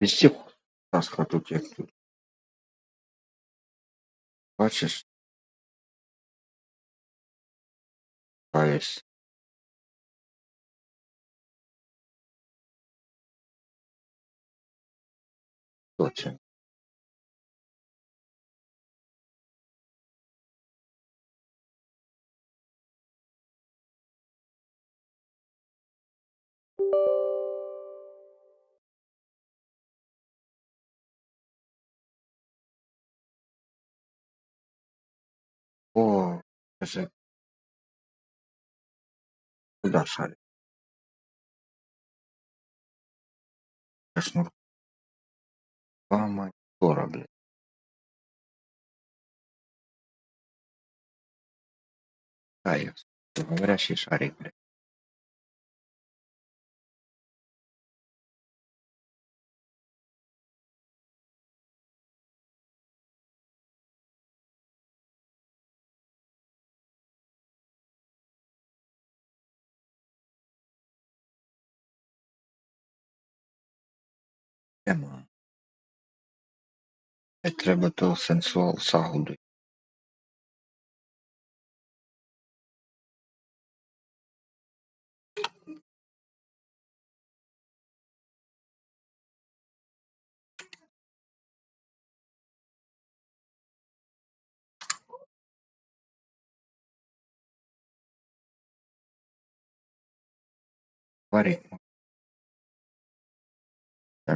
Везде нас тут як тут. Бачиш? Каюсь. Хто Помонитора, блядь. Каюсь. Говорящий шарик, блядь. Нема. Блядь, Треба то сенсуал сагуду. Варик. Та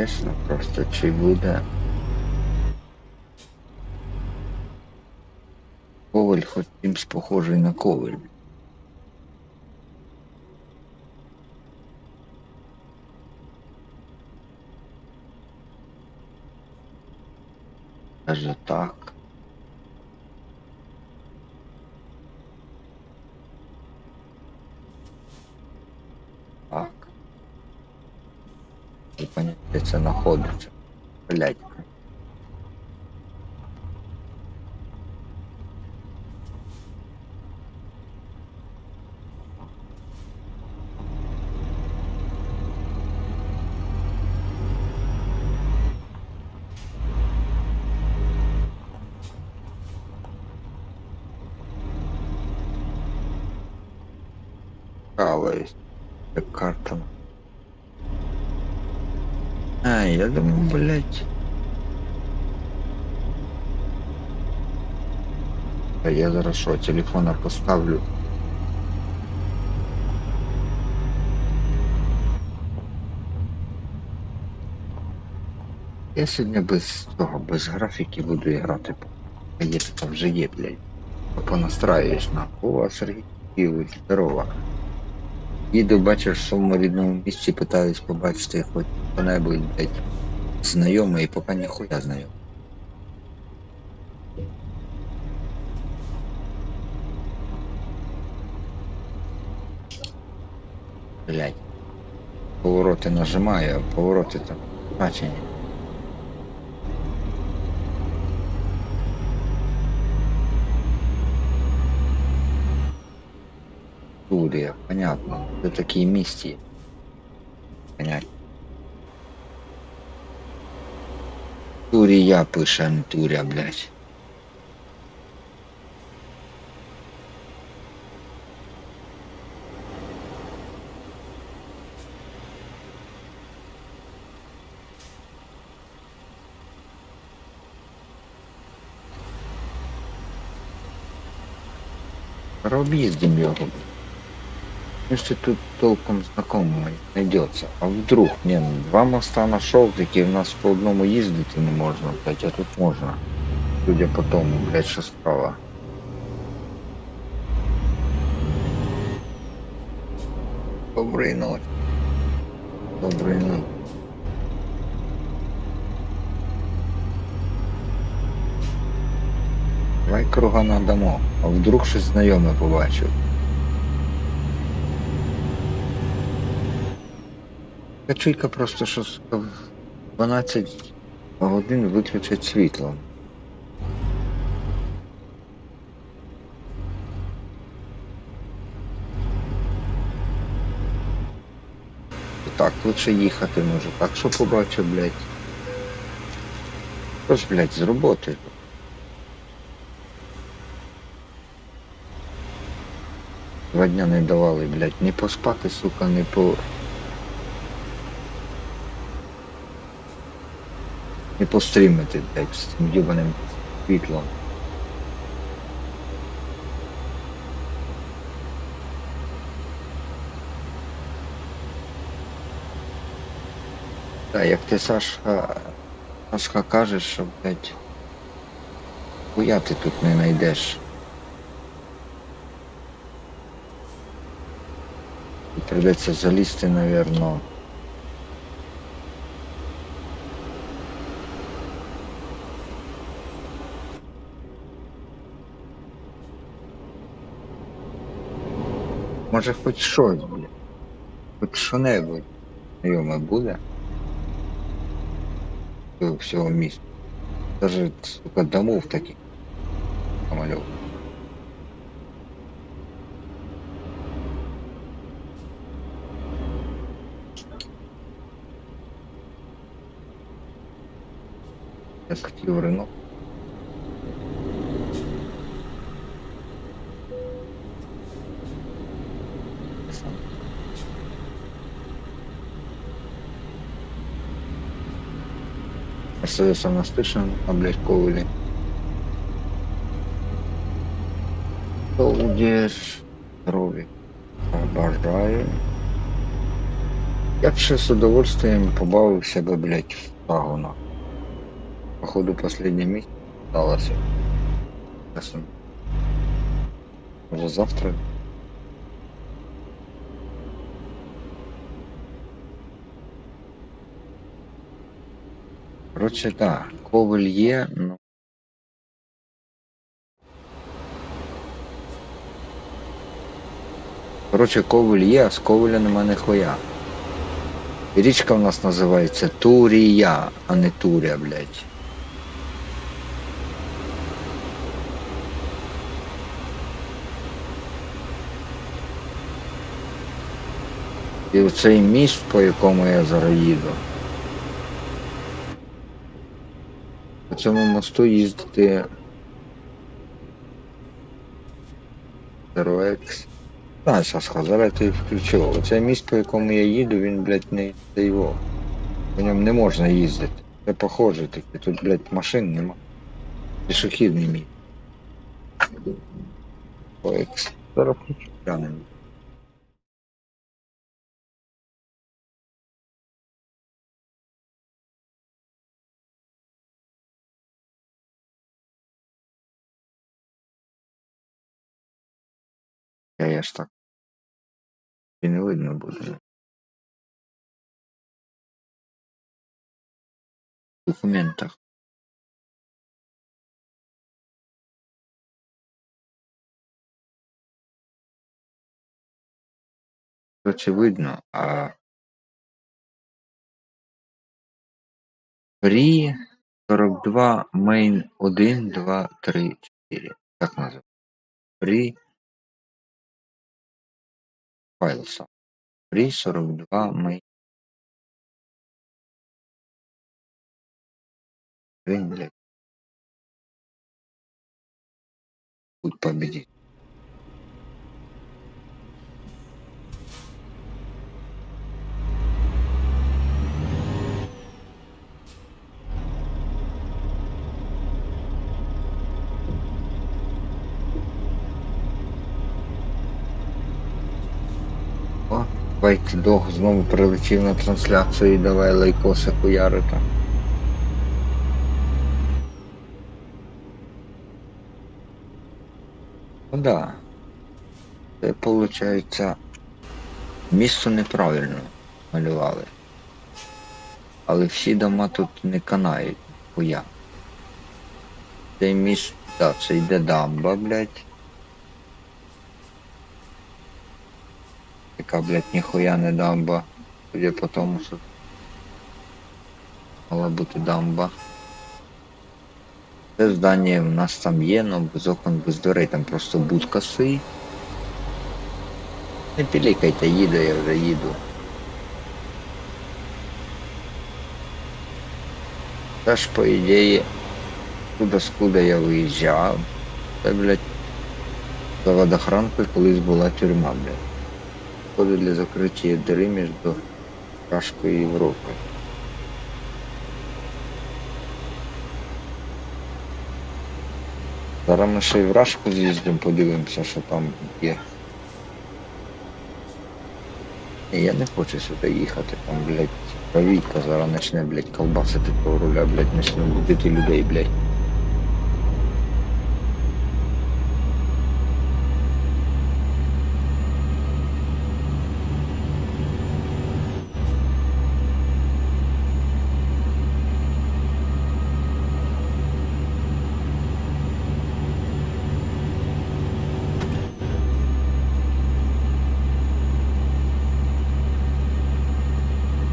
Чесно, просто чи буде коваль хоч чимсь похожий на коваль. Каже так. Так. І поняття це знаходиться. Блять. Каваюсь. Як карта. А, я думаю, блять. А я зараз що, телефона поставлю. Я сьогодні без того, без графіки буду грати. Є там вже є, блядь. Понастраюєш на. О, Сергій, Київич, здорово. Їду, бачиш, в своєму рідному місці питаюсь побачити хоч хто-небудь, знайомий, поки ніхуя знайомий. Блять. повороти нажимаю, а повороти там значені. Турія, понятно. Це такі місті. Понятно. Турія пише, а не Туря, блядь. Объездим его. Если тут толком знакомый найдется. А вдруг, не, ну, два моста нашел, такі в нас по одному їздити не можна, блядь, а тут можна. Судя по тому, блядь, що справа. Доброї ночі. Доброї ночі. Давай круга надамо, а вдруг щось знайоме побачив. Я чуйка просто що в 12 годин виключать світло. Так, лучше їхати може. Так що побачив, блядь. Тож, блядь, з роботи. Два дня не давали, блядь, ні поспати, сука, ні по. Не пострімити, блядь, з цим дюбаним світлом. Так, як ти Сашка, Сашка кажеш, що, блядь, хуя ти тут не знайдеш. І Придеться залізти, навірно. Може хоч щось, блядь. Хоч що-небудь знайоме буде. Всього міста. Даже, сука, домов таких намальов. Я хотів ринок. Мерседес настична, а блядь, ковалі. Солдіж, здоров'я. Бажаю. Я б ще з удовольствием побавив себе, блядь, в пагонах. Походу, последнее місце сталося. Може завтра? Коротше, так, коваль є, ну. Коротше, коваль є, а з коваля нема ніхуя. І річка в нас називається Турія, а не Туря, блядь. І оцей міст, по якому я зараз їду. Цьому мосту їздити X. А, Сашка, зараз ти включив. Оцей міст, по якому я їду, він, блядь, не це його. По ньому не можна їздити. Це похоже таке. Тут, блядь, машин нема. Пішохідний міст. X. Зараз включу. Я ж так. І не видно буде. Документах. Короче, видно, а при 42 main 1, 2, 3, 4. Так називається. При файлса при сорок два мои Будь победить. О, Вайтдог знову прилетів на трансляцію і давай лайкоси хуярити. Ну да. Це виходить, місто неправильно малювали. Але всі дома тут не канають, хуя. Це міст, да, це йде дамба, блядь. Яка, блядь, ніхуя не дамба. Судя по тому, що мала бути дамба. Це здання в нас там є, но без окон, без дверей, там просто будка стоїть. Не пілікайте, їду, я вже їду. Та ж, по ідеї, туди скуда я виїжджав. Це, блядь, за водохранкою колись була тюрма, блядь. Входи для закриття діри між Рашкою і Європою. Зараз ми ще й в Рашку з'їздимо, подивимося, що там є. Я не хочу сюди їхати, там, блядь, правійка зараз почне, блядь, колбасити того руля, блядь, почне будити людей, блядь.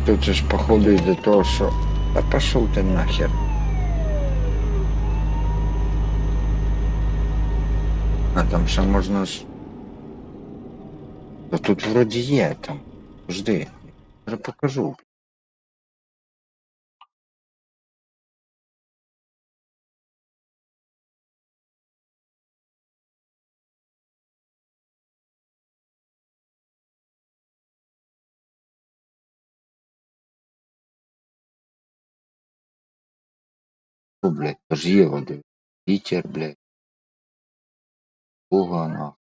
Тут же ж походу із-за того, що... Та пошел ти нахер. А там ще можна ж... Та тут вроді є там. Жди. Я покажу. Блядь, тож є води. Блядь. Бога нахуй.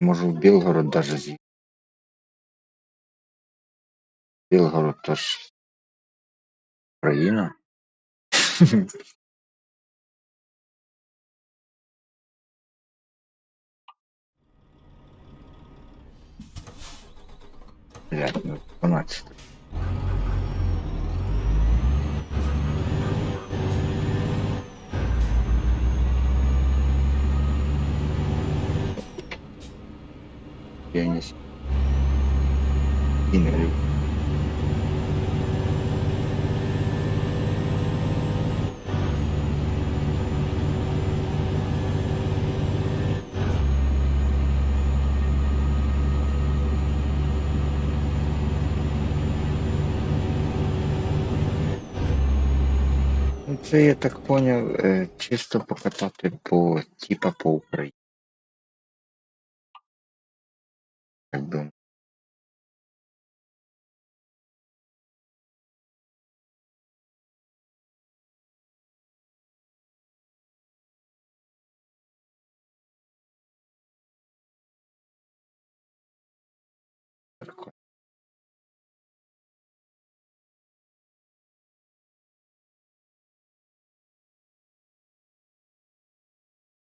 Можу в Білгород даже з'їхати. Білгород то ж країна. Блядь, ну 12. Я не с- не Це я так поняв, е, чисто покатати по типа по Україні. Як би